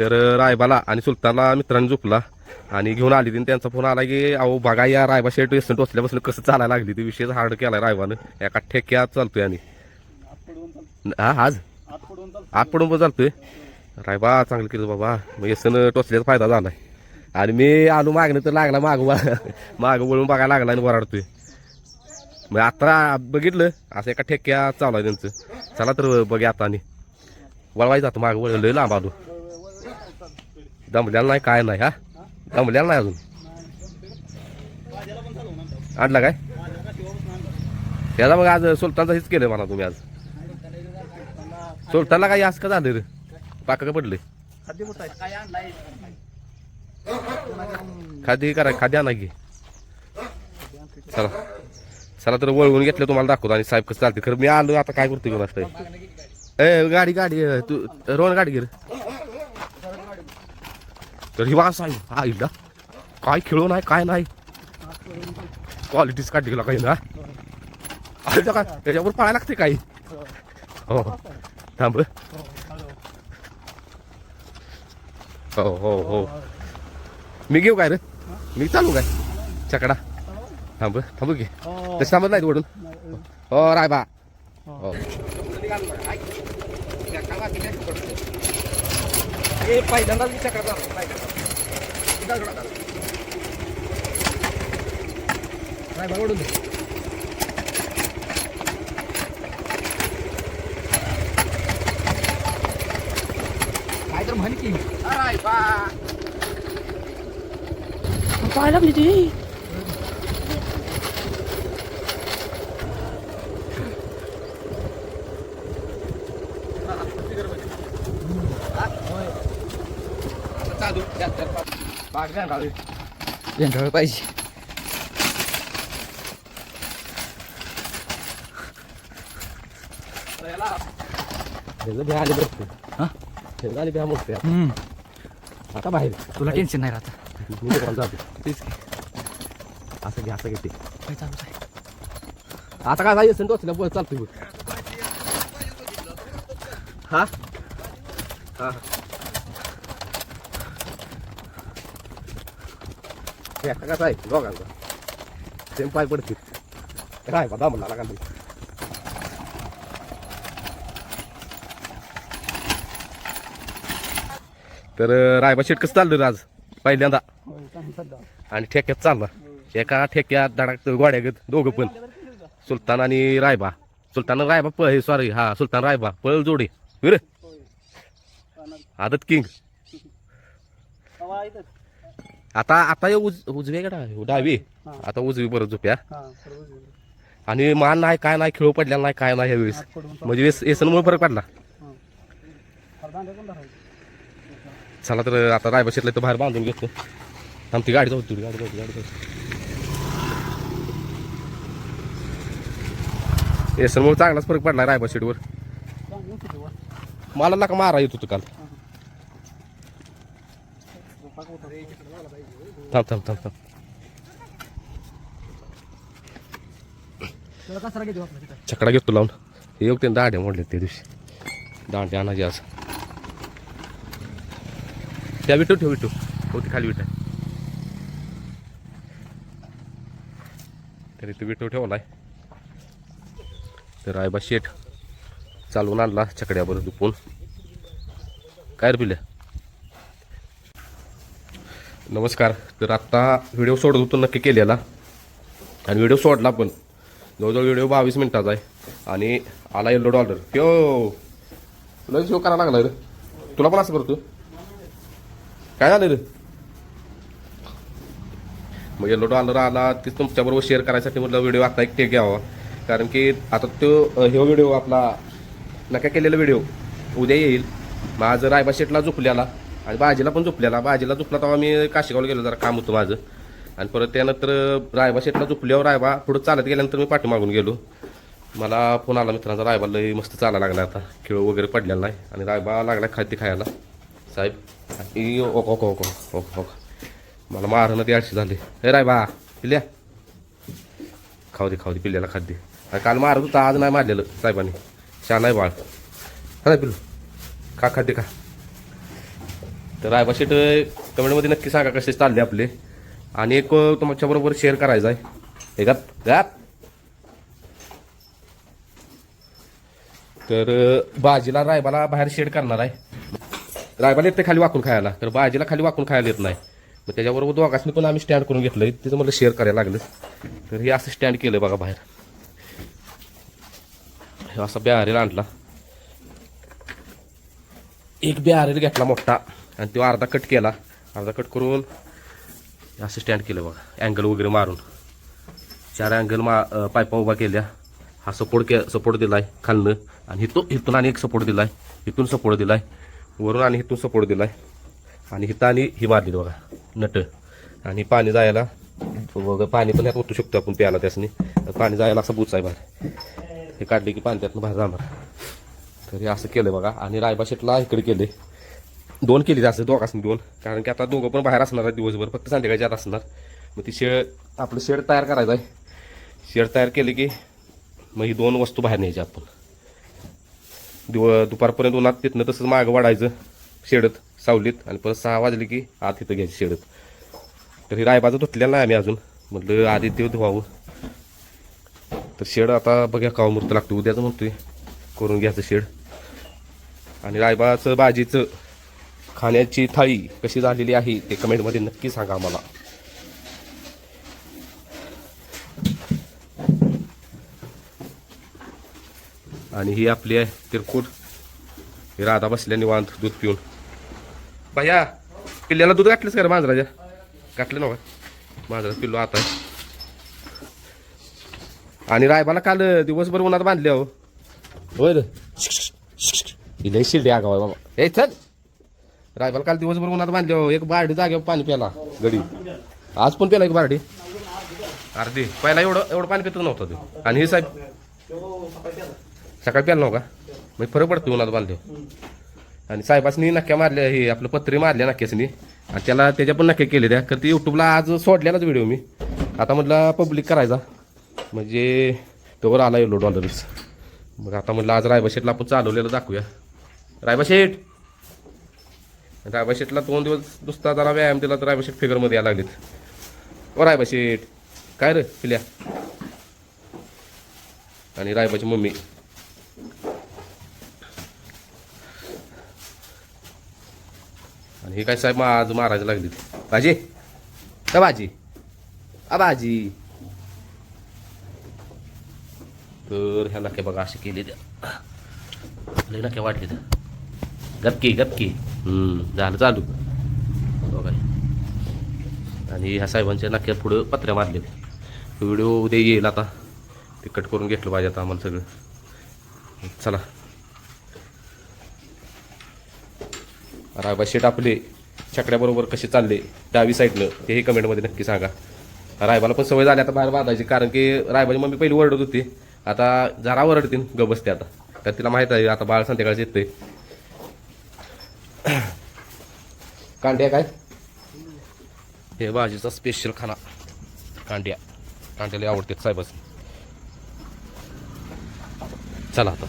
तर रायबाला आणि सुलतानला मित्रांनी झोपला. आणि घेऊन आली तिने त्यांचा फोन आला की अहो बघा या रायबा शेट व्यसन टोचल्यापासून कसं चालायला लागली ती. विषय हार्ड केला रायबानं. एका ठेक्या चालतोय आणि हा आज? आत पडून पण चालतोय. रायबा चांगलं केलं बाबा. मग व्यसन टोचल्याचा फायदा झालाय. आणि मी आलो मागणं तर लागला माग माग वळून बघायला लागला आणि वराडतोय. मग आता बघितलं असं एका ठेक्या चालू आहे त्यांचं. चला तर बघ आता आणि. वळवायचं आता माग वळ लय लांब आलो. दमल्याला नाही काय नाही हा? दमल्याला नाही अजून? आणला काय? त्याला मग आज सुलतानचा हेच केलं म्हणा तुम्ही आज. सुलतानला काही आज का झालं रे? पाक का पडले? खादी करा खादी आणा की. चला. चला तर वळवून घेतलं तुम्हाला दाखवतो आणि साहेब कसं चालते खरं मी आलो आता काय करतो घेऊन असतं ए गाडी गाडी तू रोहन गाडी घे रे. तर ही वास आहे. हा इला काय खेळू नाही काय नाही. क्वालिटीच काढली गेला काही ना. अरे का त्याच्यावर पाहायला लागते काही. हो. थांब. हो हो हो. मी घेऊ काय रे? मी चालू काय? चकडा थांब थांबू घे तशी थांबत नाही ओढून हो राय बा. हो. पहिल्यांदा चकडा काय बा ओढून काय तर म्हण की राय बा पाहायला ती चालू जास्त भेंडाळ पाहिजे. हा. आता बाहेर. तुला टेन्शन नाही राहत. तेच असं घे असं घेते. काय चालू आहे आता काय जायचं टोचल्या बोल चालतोय. बघ हा हा. हे कसं आहे? दोघांचा. सेम पाय पडतील. काय? बा म्हणला का तर रायबा शेट कसं चाललं आज? पहिल्यांदा. आणि ठेक्यात चालला. एका ठेक्यात धडाक गोड्यागत दोघं पण. सुलतान आणि रायबा. सुलतान रायबा पळ सॉरी हा सुलतान रायबा. पळ जोडे. विर आदत किंग. आता आता हे उज उजवे गडा डावी. आता उजवी परत झोप्या. आणि मान नाही काय नाही खेळ पडलेला नाही काय नाही ह्यावेळेस. म्हणजे वेस येसनमुळे फरक पडला. चला तर आता रायबा शेटला तर बाहेर बांधून घेतो. आमची गाडी जाऊ गाडी जाऊ गाडी जाऊ. येसनमुळे चांगलाच फरक पडला रायबा शेटवर मला नका मारा येत होतं काल. थांब थांब थांब थांब. छकडा घेतो लावून. हे योग त्यांनी दांड्या मोडल्या त्या दिवशी. दांड्या आणायची आज. त्या विटू ठेव विटू होती खाली विटा तरी तो विटू ठेवलाय तर आयबा शेठ चालवून आणला छकड्यावर दुपून काय रे पिल्या नमस्कार. तर आत्ता व्हिडिओ सोडत होतो नक्की केलेला. आणि व्हिडिओ सोडला पण. जवळजवळ व्हिडिओ बावीस मिनिटाचा आहे. आणि आला येल्लो डॉलर यो तुला यो करायला लागला रे. तुला पण असं करतो काय झालं रे? मग येल्लो डॉलर आला तेच तुमच्याबरोबर शेअर करायसाठी म्हटलं व्हिडिओ आता एक टेक घ्यावा कारण की आता तो हे ह्यो व्हिडिओ आपला नका केलेला व्हिडिओ उद्या येईल. माझं रायबा शेटला झोपल्याला. आणि बाजीला पण झोपल्याला बाजीला झोपला तेव्हा मी काशीगावला गेलो जरा काम होतं माझं. आणि परत त्यानंतर रायबा शेतला झोपल्यावर रायबा पुढं चालत गेल्यानंतर मी पाठीमागून गेलो. मला फोन आला मित्रांचा रायबा लय मस्त चालायला लागला आता. खेळ वगैरे पडलेला नाही. आणि रायबा लागला खाद्य खायला. साहेब ई ओको ओको ओको ओको मला मारणं ते आठशे झाले. हे रायबा पिल्या? खाऊ दे खाऊ दे पिल्ल्याला खाद्य काल मारत होता आज नाही मारलेलं साहेबांनी. छान आहे बाळ. हा नाही खा खाद्य खा. तर रायबा कमेंटमध्ये नक्की सांगा कसे चालले आपले. आणि एक तुमच्याबरोबर शेअर करायचा आहे. हे गप गप तर बाजीला भाजीला रायबाला बाहेर शेड करणार आहे. रायबाला येते खाली वाकून खायला तर भाजीला खाली वाकून खायला येत नाही. मग त्याच्याबरोबर दोघांनी पण आम्ही स्टँड करून घेतलं तिथं मला शेअर करायला लागलं. तर हे असं स्टँड केलं बघा बाहेर. असा बॅरेल आणला. एक बॅरेल घेतला मोठा. आणि तो अर्धा कट केला. अर्धा कट करून असं स्टँड केलं बघा. अँगल वगैरे मारून. चार अँगल मा पायपा उभा केल्या. हा सपोर्ट के सपोर्ट दिला आहे खालनं. आणि इथून इथून आणि एक सपोर्ट दिला आहे इथून सपोर्ट दिला आहे वरून आणि इथून सपोर्ट दिला आहे आणि इथं आणि ही मारली बघा. नट. आणि पाणी जायला बघा पाणी पण यात ओतू शकतो आपण प्यायला त्यासनी. पाणी जायला असं बुच आहे बाहेर. हे काढले की पाणी त्यातनं बाहेर जाणार. तर हे असं केलं बघा. आणि रायबा शेटला इकडे केले. दोन केली असं दोघांनी दोन. कारण की आता दोघं पण बाहेर असणार आहे दिवसभर फक्त संध्याकाळी आत असणार. मग ती शेड आपलं शेड तयार करायचं आहे. शेड तयार केली की मग ही दोन वस्तू बाहेर न्यायच्या आपण. दिव दुपारपर्यंत उन्हात तिथनं तसंच मागं वाढायचं शेडत सावलीत. आणि परत सहा वाजले की आत इथं घ्यायची शेडत. तर ही रायबाचं धुतलेलं नाही आम्ही अजून. म्हटलं आधी ते धुवावं. तर शेड आता बघ्या काव मूर्त लागतो उद्याचं म्हणतोय करून घ्यायचं शेड. आणि रायबाचं भाजीचं खाण्याची थाळी कशी झालेली आहे ते कमेंटमध्ये नक्की सांगा आम्हाला. आणि ही आपली आहे तिरकूट ही राधा बसल्या निवांत दूध पिऊन. भैया पिल्ल्याला दूध घातलंच का रे मांजराच्या? घातलं नव्हा. मांजरा पिल्लो आता. आहे. आणि रायबाला काल दिवसभर उन्हात बांधले अहो. होय रे. ही लई आगाव बाबा. ए चल. रायबाला काल दिवसभर उन्हात बांधले हो. एक बारडी जागेवर हो पाणी प्याला गडी. आज पण प्याला एक बारडी. अर्धी. पहिला एवढं एवढं पाणी पितच नव्हतं ते. आणि हे साहेब सकाळी प्याला नव्हता का? मग फरक पडतो उन्हात बांधले. आणि साहेबासनी नक्क्या मारल्या हे आपलं पत्रे मारल्या नक्क्यासनी. आणि त्याला त्याच्या पण नक्की केले त्या. तर ते युट्यूबला आज सोडलेलाच व्हिडिओ मी. आता म्हटलं पब्लिक करायचा. म्हणजे तोवर आला येलो डॉलर्स मग आता म्हटलं आज रायबाशेटला आपण चालवलेलं दाखवूया. रायबा रायबाशेटला रायबा शेटला दोन दिवस नुसता जरा व्यायाम दिला तर रायबा शेट फिगरमध्ये यायला लागलीत. ओ रायबा शेठ काय रे पिल्या? आणि रायबाची मम्मी. आणि हे काय साहेब मा- आज मारायला लागली भाजी? का भाजी? अ भाजी. तर ह्या नक्या बघा असे केले त्या लय नक्या वाटले गपकी गपकी. हम्म झालं चालू. बघा. आणि ह्या साहेबांच्या नाक्यात पुढं पत्र्या मारले व्हिडिओ उद्या येईल आता. ते कट करून घेतलं पाहिजे आता आम्हाला सगळं. चला. रायबा शेट आपले छकड्याबरोबर कसे चालले डावी साईडनं तेही कमेंटमध्ये नक्की सांगा. रायबाला पण सवय झाली आता बाहेर बांधायची कारण की रायबाची मम्मी पहिली ओरडत होती. आता जरा ओरडतील ग बसते आता. तर तिला माहीत आहे आता बाळ संध्याकाळचं येते कांड्या काय? हे भाजीचा स्पेशल खाना. कांड्या. कांड्याला आवडते साहेबच चला आता.